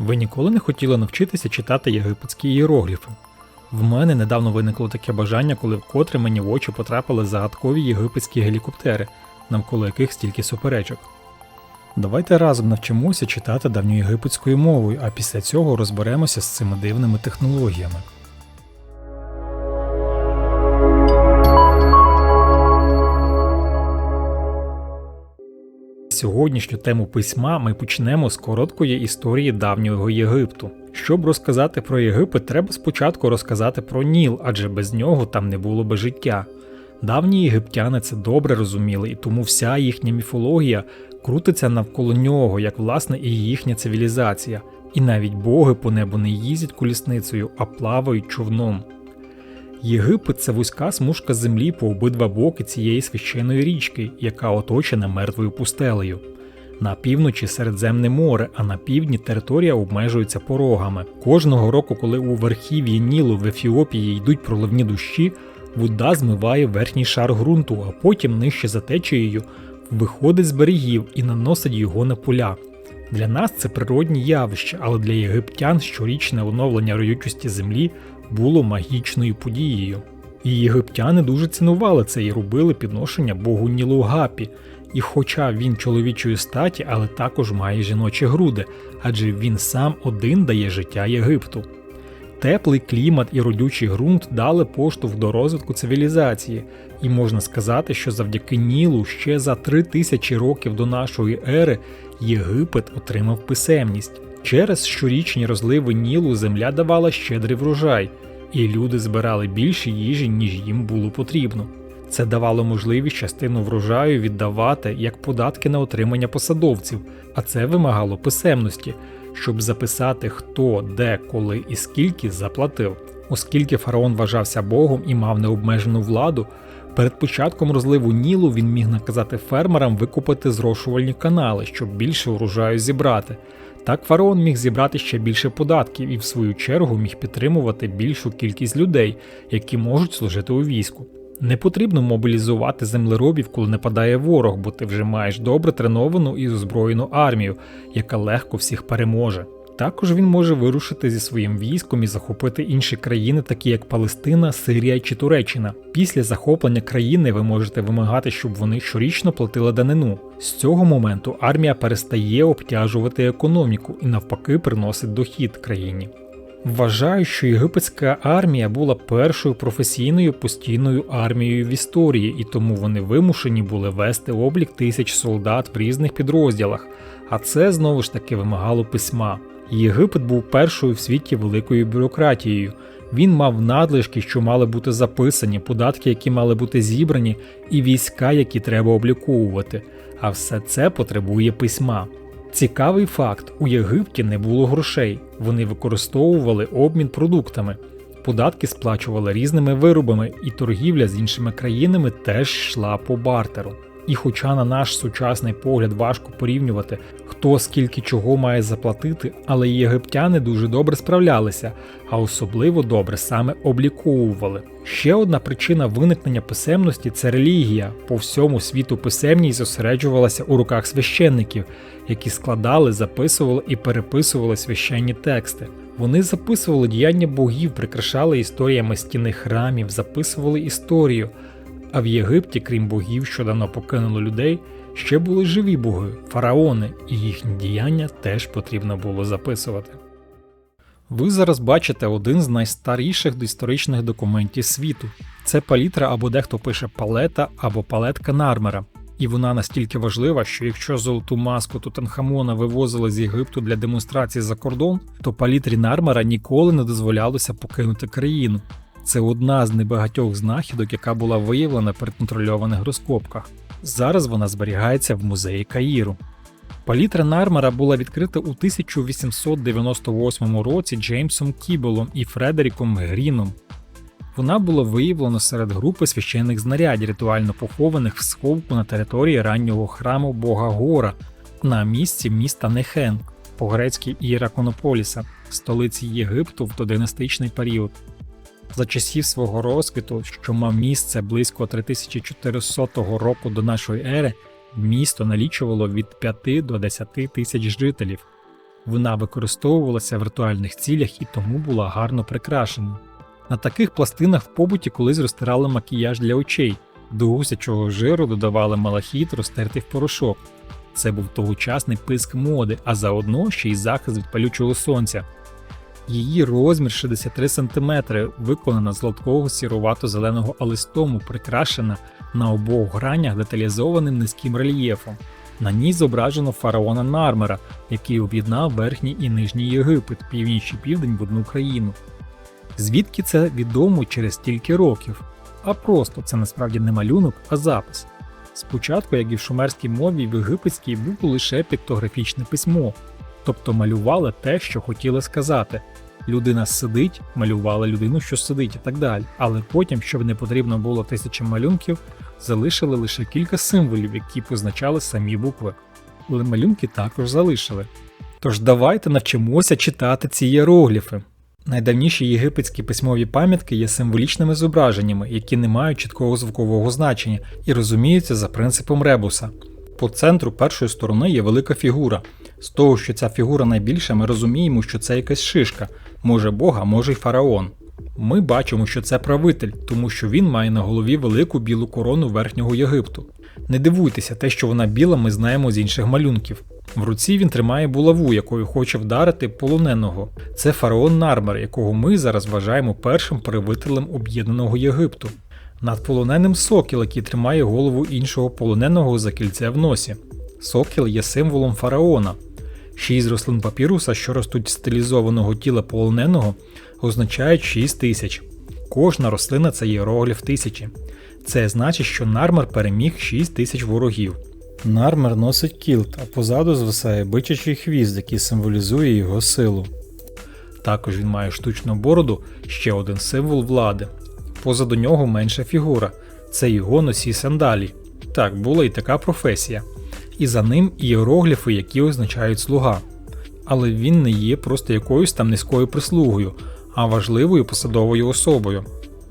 Ви ніколи не хотіли навчитися читати єгипетські іерогліфи? В мене недавно виникло таке бажання, коли вкотре мені в очі потрапили загадкові єгипетські гелікоптери, навколо яких стільки суперечок. Давайте разом навчимося читати давньоєгипетською мовою, а після цього розберемося з цими дивними технологіями. Сьогоднішню тему письма ми почнемо з короткої історії давнього Єгипту. Щоб розказати про Єгипет, треба спочатку розказати про Ніл, адже без нього там не було би життя. Давні єгиптяни це добре розуміли, і тому вся їхня міфологія крутиться навколо нього, як власне і їхня цивілізація. І навіть боги по небу не їздять колісницею, а плавають човном. Єгипет це вузька смужка землі по обидва боки цієї священої річки, яка оточена мертвою пустелею. На півночі Середземне море, а на півдні територія обмежується порогами. Кожного року, коли у верхів'ї Нілу в Ефіопії йдуть проливні дощі, вода змиває верхній шар ґрунту, а потім нижче за течією виходить з берегів і наносить його на поля. Для нас це природні явище, але для єгиптян щорічне оновлення роючості землі було магічною подією. І єгиптяни дуже цінували це і робили підношення богу Нілу Гапі. І хоча він чоловічої статі, але також має жіночі груди, адже він сам один дає життя Єгипту. Теплий клімат і родючий ґрунт дали поштовх до розвитку цивілізації, і можна сказати, що завдяки Нілу ще за три тисячі років до нашої ери Єгипет отримав писемність. Через щорічні розливи Нілу земля давала щедрий врожай, і люди збирали більше їжі, ніж їм було потрібно. Це давало можливість частину врожаю віддавати як податки на отримання посадовців, а це вимагало писемності, щоб записати, хто, де, коли і скільки заплатив. Оскільки фараон вважався богом і мав необмежену владу, перед початком розливу Нілу він міг наказати фермерам викупити зрошувальні канали, щоб більше урожаю зібрати. Так фараон міг зібрати ще більше податків і, в свою чергу, міг підтримувати більшу кількість людей, які можуть служити у війську. Не потрібно мобілізувати землеробів, коли нападає ворог, бо ти вже маєш добре треновану і озброєну армію, яка легко всіх переможе. Також він може вирушити зі своїм військом і захопити інші країни, такі як Палестина, Сирія чи Туреччина. Після захоплення країни ви можете вимагати, щоб вони щорічно платили данину. З цього моменту армія перестає обтяжувати економіку і навпаки приносить дохід країні. Вважаю, що єгипетська армія була першою професійною постійною армією в історії, і тому вони вимушені були вести облік тисяч солдат в різних підрозділах, а це знову ж таки вимагало письма. Єгипет був першою в світі великою бюрократією. Він мав надлишки, що мали бути записані, податки, які мали бути зібрані, і війська, які треба обліковувати. А все це потребує письма. Цікавий факт: у Єгипті не було грошей, вони використовували обмін продуктами, податки сплачували різними виробами, і торгівля з іншими країнами теж йшла по бартеру. І хоча на наш сучасний погляд важко порівнювати, хто скільки чого має заплатити, але єгиптяни дуже добре справлялися, а особливо добре саме обліковували. Ще одна причина виникнення писемності це релігія. По всьому світу писемність зосереджувалася у руках священників, які складали, записували і переписували священні тексти. Вони записували діяння богів, прикрашали історіями стіни храмів, записували історію. А в Єгипті, крім богів, що давно покинули людей, ще були живі боги, фараони, і їхні діяння теж потрібно було записувати. Ви зараз бачите один з найстаріших доісторичних документів світу. Це палітра або дехто пише палета або палетка Нармера. І вона настільки важлива, що якщо золоту маску Тутанхамона вивозили з Єгипту для демонстрації за кордон, то палітрі Нармера ніколи не дозволялося покинути країну. Це одна з небагатьох знахідок, яка була виявлена при контрольованих розкопках. Зараз вона зберігається в музеї Каїру. Палітра Нармера була відкрита у 1898 році Джеймсом Кібелом і Фредеріком Гріном. Вона була виявлена серед групи священних знарядь, ритуально похованих в сховку на території раннього храму Бога Гора на місці міста Нехен, по-грецьки Іраконополіса, столиці Єгипту в додинастичний період. За часів свого розквіту, що мав місце близько 3400 року до нашої ери, місто налічувало від 5 до 10 тисяч жителів. Вона використовувалася в ритуальних цілях і тому була гарно прикрашена. На таких пластинах в побуті колись розтирали макіяж для очей, до гусячого жиру додавали малахіт, розтертий в порошок. Це був тогочасний писк моди, а заодно ще й захист від палючого сонця. Її розмір 63 см, виконана з гладкого сірувато-зеленого алистому, прикрашена на обох гранях деталізованим низьким рельєфом. На ній зображено фараона Нармера, який об'єднав верхній і нижній Єгипет, північ і південь в одну країну. Звідки це відомо через стільки років? А просто це насправді не малюнок, а запис. Спочатку, як і в шумерській мові, в єгипетській було лише піктографічне письмо, тобто малювали те, що хотіли сказати. Людина сидить, малювала людину, що сидить, і так далі. Але потім, щоб не потрібно було тисячі малюнків, залишили лише кілька символів, які позначали самі букви. Але малюнки також залишили. Тож давайте навчимося читати ці іерогліфи. Найдавніші єгипетські письмові пам'ятки є символічними зображеннями, які не мають чіткого звукового значення і розуміються за принципом ребуса. По центру першої сторони є велика фігура. З того, що ця фігура найбільша, ми розуміємо, що це якась шишка, може Бога, може й фараон. Ми бачимо, що це правитель, тому що він має на голові велику білу корону верхнього Єгипту. Не дивуйтеся, те, що вона біла, ми знаємо з інших малюнків. В руці він тримає булаву, якою хоче вдарити полоненого. Це фараон Нармер, якого ми зараз вважаємо першим правителем об'єднаного Єгипту. Над полоненим сокіл, який тримає голову іншого полоненого за кільце в носі. Сокіл є символом фараона. Шість рослин папіруса, що ростуть з стилізованого тіла полоненого, означають 6 тисяч. Кожна рослина це іерогліф тисячі. Це значить, що Нармер переміг 6 тисяч ворогів. Нармер носить кілт, а позаду звисає бичачий хвіст, який символізує його силу. Також він має штучну бороду, ще один символ влади. Позаду нього менша фігура це його носі сандалі. Так, була і така професія. І за ним іерогліфи, які означають слуга. Але він не є просто якоюсь там низькою прислугою, а важливою посадовою особою.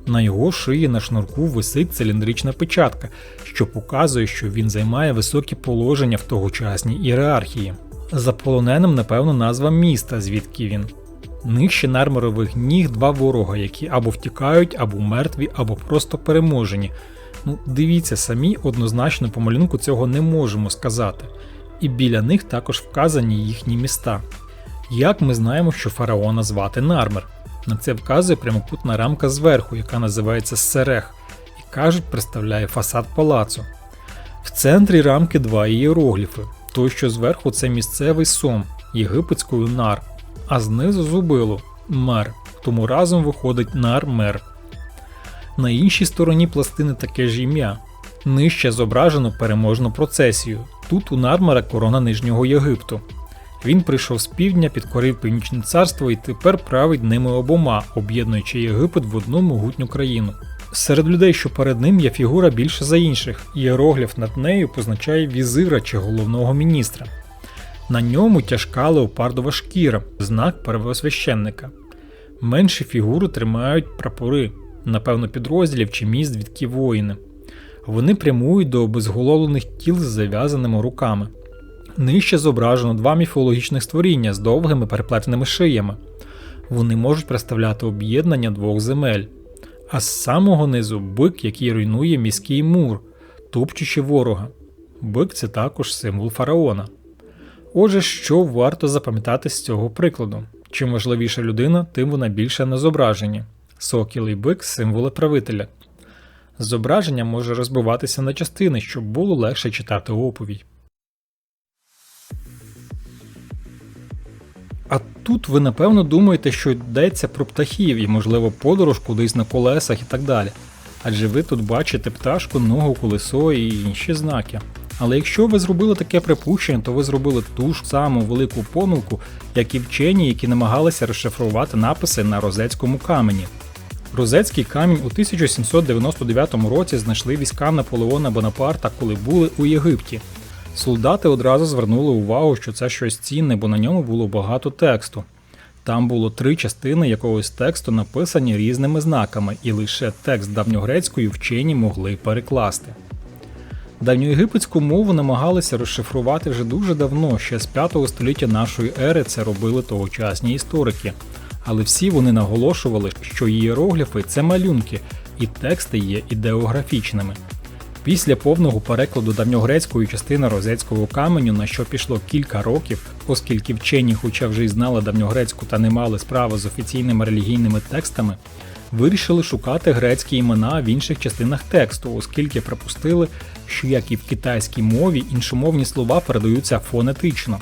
На його шиї на шнурку висить циліндрична печатка, що показує, що він займає високі положення в тогочасній ієрархії. За полоненим, напевно, назва міста, звідки він. Нижче нармерових ніг два ворога, які або втікають, або мертві, або просто переможені. Ну, дивіться самі, однозначно по малюнку цього не можемо сказати. І біля них також вказані їхні міста. Як ми знаємо, що фараона звати Нармер? На це вказує прямокутна рамка зверху, яка називається Серех, і кажуть, представляє фасад палацу. В центрі рамки два ієрогліфи. Той, що зверху, це місцевий сом єгипетською нар, а знизу зубило мер, тому разом виходить нар-мер. На іншій стороні пластини таке ж ім'я. Нижче зображено переможну процесію. Тут у Нармера корона Нижнього Єгипту. Він прийшов з півдня, підкорив Північне царство і тепер править ними обома, об'єднуючи Єгипет в одну могутню країну. Серед людей, що перед ним, є фігура більше за інших, іерогліф над нею позначає візира чи головного міністра. На ньому тяжка леопардова шкіра, знак первосвященника. Менші фігури тримають прапори, напевно, підрозділів чи міст, звідки воїни. Вони прямують до обезголовлених тіл з зав'язаними руками. Нижче зображено два міфологічних створіння з довгими переплетеними шиями. Вони можуть представляти об'єднання двох земель. А з самого низу бик, який руйнує міський мур, тупчучи ворога. Бик це також символ фараона. Отже, що варто запам'ятати з цього прикладу? Чим важливіша людина, тим вона більше на зображенні. Сокіл і бик символи правителя. Зображення може розбиватися на частини, щоб було легше читати оповідь. А тут ви напевно думаєте, що йдеться про птахів і, можливо, подорож кудись на колесах і так далі. Адже ви тут бачите пташку, ногу, колесо і інші знаки. Але якщо ви зробили таке припущення, то ви зробили ту ж саму велику помилку, як і вчені, які намагалися розшифрувати написи на розецькому камені. Розецький камінь у 1799 році знайшли війська Наполеона Бонапарта, коли були у Єгипті. Солдати одразу звернули увагу, що це щось цінне, бо на ньому було багато тексту. Там було три частини якогось тексту, написані різними знаками, і лише текст давньогрецькою вчені могли перекласти. Давньоєгипетську мову намагалися розшифрувати вже дуже давно, ще з 5 століття нашої ери це робили тогочасні історики. Але всі вони наголошували, що ієрогліфи це малюнки, і тексти є ідеографічними. Після повного перекладу давньогрецької частини розецького каменю, на що пішло кілька років, оскільки вчені, хоча вже й знали давньогрецьку та не мали справи з офіційними релігійними текстами, вирішили шукати грецькі імена в інших частинах тексту, оскільки припустили, що як і в китайській мові іншомовні слова передаються фонетично.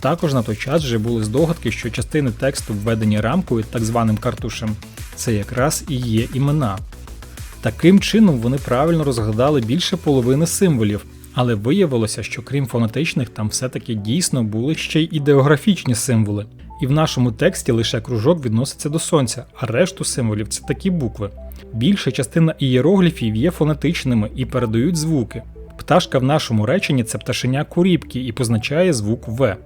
Також на той час вже були здогадки, що частини тексту, введені рамкою, так званим картушем, це якраз і є імена. Таким чином вони правильно розгадали більше половини символів, але виявилося, що крім фонетичних, там все-таки дійсно були ще й ідеографічні символи. І в нашому тексті лише кружок відноситься до сонця, а решту символів це такі букви. Більша частина ієрогліфів є фонетичними і передають звуки. Пташка в нашому реченні це пташеня куріпки і позначає звук В.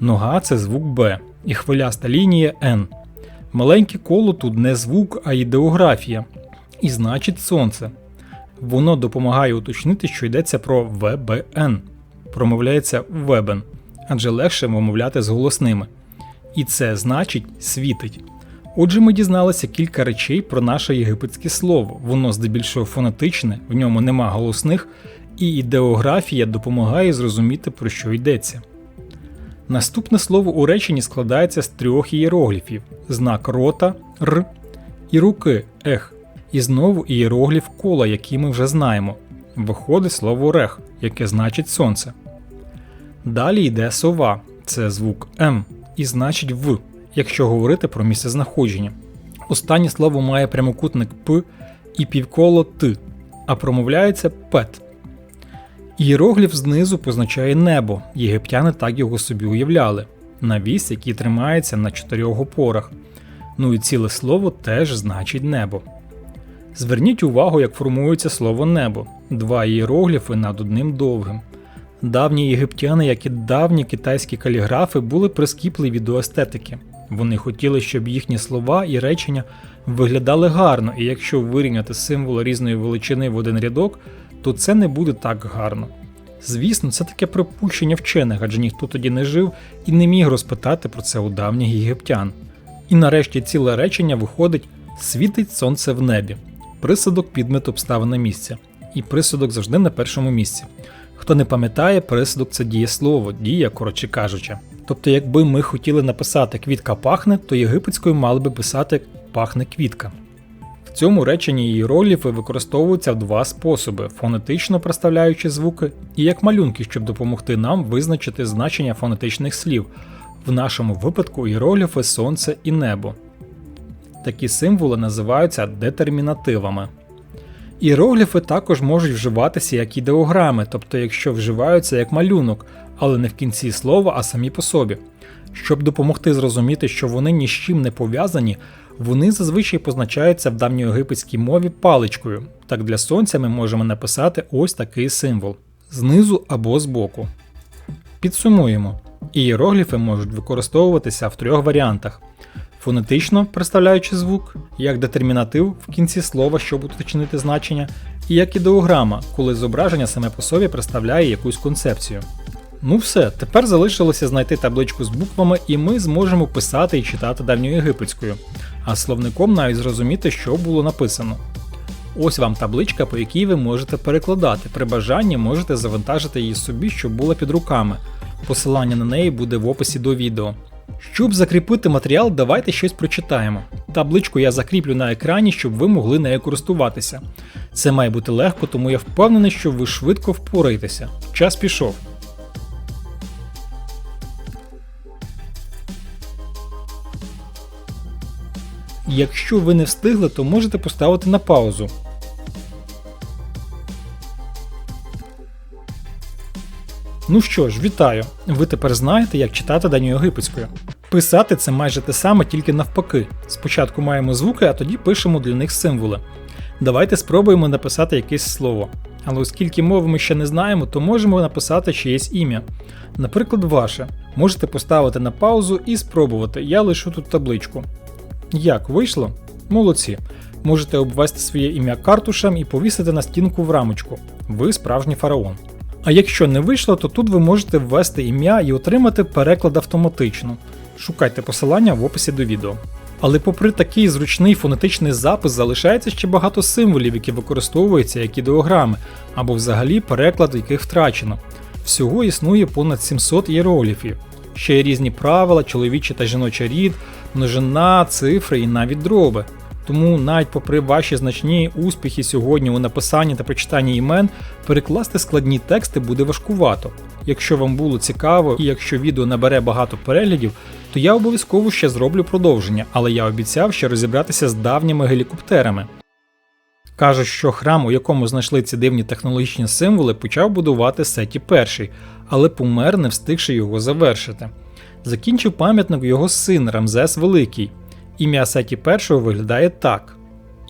Нога це звук Б, і хвиляста лінія Н. Маленьке коло тут не звук, а ідеографія, і значить сонце. Воно допомагає уточнити, що йдеться про ВБН, промовляється вебен, адже легше вимовляти з голосними. І це значить світить. Отже, ми дізналися кілька речей про наше єгипетське слово. Воно здебільшого фонетичне, в ньому нема голосних, і ідеографія допомагає зрозуміти, про що йдеться. Наступне слово у реченні складається з трьох ієрогліфів: знак рота р і руки ех, і знову ієрогліф кола, який ми вже знаємо. Виходить слово рех, яке значить сонце. Далі йде сова, це звук М, і значить в, якщо говорити про місцезнаходження. Останнє слово має прямокутник П і півколо Т, а промовляється пет. Ієрогліф знизу позначає небо, єгиптяни так його собі уявляли, навіс, який тримається на чотирьох опорах. Ну і ціле слово теж значить небо. Зверніть увагу, як формується слово небо, два ієрогліфи над одним довгим. Давні єгиптяни, як і давні китайські каліграфи, були прискіпливі до естетики. Вони хотіли, щоб їхні слова і речення виглядали гарно, і якщо вирівняти символи різної величини в один рядок, то це не буде так гарно. Звісно, це таке припущення вчених, адже ніхто тоді не жив і не міг розпитати про це у давніх єгиптян. І нарешті ціле речення виходить світить сонце в небі. Присудок підмет обставина місця. І присудок завжди на першому місці. Хто не пам'ятає, присудок це дієслово, дія, коротше кажучи. Тобто, якби ми хотіли написати квітка пахне, то єгипетською мали би писати пахне квітка. В цьому реченні ієроліфи використовуються в два способи: фонетично проставляючи звуки, і як малюнки, щоб допомогти нам визначити значення фонетичних слів. В нашому випадку ієроліфи сонце і небо. Такі символи називаються детермінативами. Іерогліфи також можуть вживатися як ідеограми, тобто якщо вживаються як малюнок, але не в кінці слова, а самі по собі. Щоб допомогти зрозуміти, що вони ні з чим не пов'язані, вони зазвичай позначаються в давньоєгипетській мові паличкою. Так для сонця ми можемо написати ось такий символ знизу або збоку. Підсумуємо. Ієрогліфи можуть використовуватися в трьох варіантах: фонетично представляючи звук, як детермінатив в кінці слова, щоб уточнити значення, і як ідеограма, коли зображення саме по собі представляє якусь концепцію. Ну все, тепер залишилося знайти табличку з буквами, і ми зможемо писати і читати давньоєгипетською, а словником навіть зрозуміти, що було написано. Ось вам табличка, по якій ви можете перекладати. При бажанні можете завантажити її собі, щоб була під руками. Посилання на неї буде в описі до відео. Щоб закріпити матеріал, давайте щось прочитаємо. Табличку я закріплю на екрані, щоб ви могли нею користуватися. Це має бути легко, тому я впевнений, що ви швидко впораєтеся. Час пішов. Якщо ви не встигли, то можете поставити на паузу. Ну що ж, вітаю! Ви тепер знаєте, як читати даніоєгипетською. Писати це майже те саме, тільки навпаки. Спочатку маємо звуки, а тоді пишемо для них символи. Давайте спробуємо написати якесь слово. Але оскільки мови ми ще не знаємо, то можемо написати чиєсь ім'я. Наприклад, ваше. Можете поставити на паузу і спробувати. Я лишу тут табличку. Як вийшло? Молодці. Можете обвести своє ім'я картушем і повісити на стінку в рамочку. ви справжній фараон. А якщо не вийшло, то тут ви можете ввести ім'я і отримати переклад автоматично. Шукайте посилання в описі до відео. Але попри такий зручний фонетичний запис, залишається ще багато символів, які використовуються як ідеограми, або взагалі переклад яких втрачено. Всього існує понад 700 іерогліфів. Ще є різні правила, чоловічий та жіночий рід, множина, цифри і навіть дроби. Тому навіть попри ваші значні успіхи сьогодні у написанні та прочитанні імен, перекласти складні тексти буде важкувато. Якщо вам було цікаво і якщо відео набере багато переглядів, то я обов'язково ще зроблю продовження, але я обіцяв ще розібратися з давніми гелікоптерами. Кажуть, що храм, у якому знайшли ці дивні технологічні символи, почав будувати Сеті І, але помер, не встигши його завершити. Закінчив пам'ятник його син Рамзес Великий. Ім'я Сеті І виглядає так.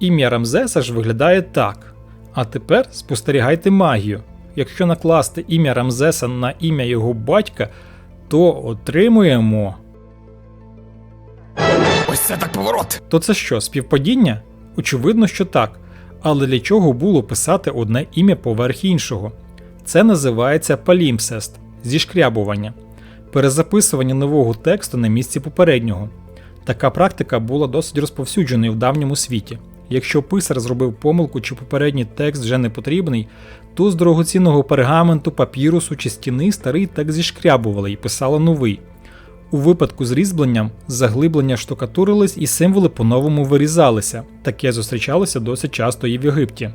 Ім'я Рамзеса ж виглядає так. А тепер спостерігайте магію. Якщо накласти ім'я Рамзеса на ім'я його батька, то отримуємо. Ось це так поворот. То це що, співпадіння? Очевидно, що так. Але для чого було писати одне ім'я поверх іншого? Це називається палімсест зішкрябування, перезаписування нового тексту на місці попереднього. Така практика була досить розповсюдженою в давньому світі. Якщо писар зробив помилку чи попередній текст вже не потрібний, то з дорогоцінного пергаменту, папірусу чи стіни старий текст зішкрябували і писали новий. У випадку з різьбленням заглиблення штукатурились і символи по-новому вирізалися. Таке зустрічалося досить часто і в Єгипті.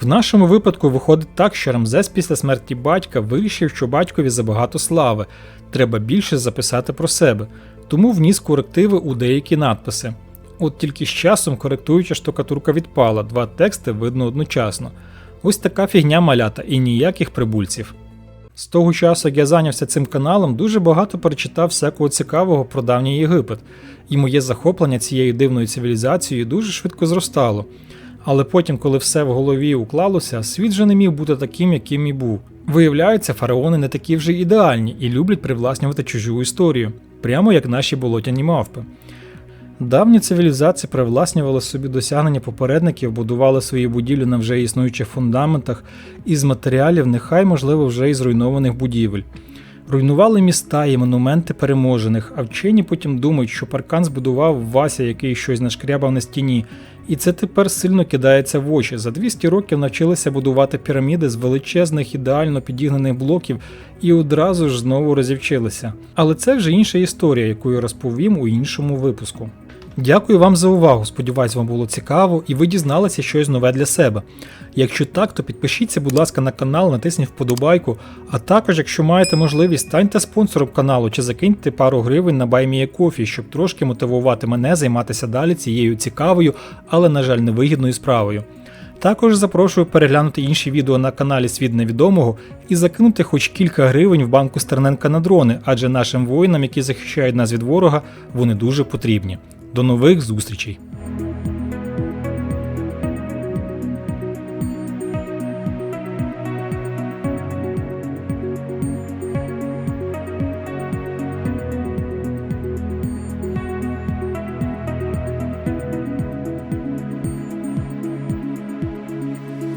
В нашому випадку виходить так, що Рамзес після смерті батька вирішив, що батькові забагато слави, треба більше записати про себе, тому вніс корективи у деякі надписи. От тільки з часом коректуюча штукатурка відпала, два тексти видно одночасно. Ось така фігня малята і ніяких прибульців. З того часу, як я зайнявся цим каналом, дуже багато перечитав всякого цікавого про давній Єгипет, і моє захоплення цією дивною цивілізацією дуже швидко зростало. Але потім, коли все в голові уклалося, світ же не міг бути таким, яким і був. Виявляється, фараони не такі вже ідеальні і люблять привласнювати чужу історію, прямо як наші болотяні мавпи. Давні цивілізації привласнювали собі досягнення попередників, будували свої будівлі на вже існуючих фундаментах із матеріалів, нехай, можливо, вже і зруйнованих будівель. Руйнували міста і монументи переможених, а вчені потім думають, що паркан збудував Вася, який щось нашкрябав на стіні, і це тепер сильно кидається в очі. За 200 років навчилися будувати піраміди з величезних ідеально підігнаних блоків і одразу ж знову розівчилися. Але це вже інша історія, яку я розповім у іншому випуску. Дякую вам за увагу. Сподіваюсь, вам було цікаво і ви дізналися щось нове для себе. Якщо так, то підпишіться, будь ласка, на канал, натисніть вподобайку. А також, якщо маєте можливість, станьте спонсором каналу чи закиньте пару гривень на BuyMeACoffee, щоб трошки мотивувати мене займатися далі цією цікавою, але, на жаль, невигідною справою. Також запрошую переглянути інші відео на каналі Світ Невідомого і закинути хоч кілька гривень в банку Стерненка на дрони, адже нашим воїнам, які захищають нас від ворога, вони дуже потрібні. До нових зустрічей!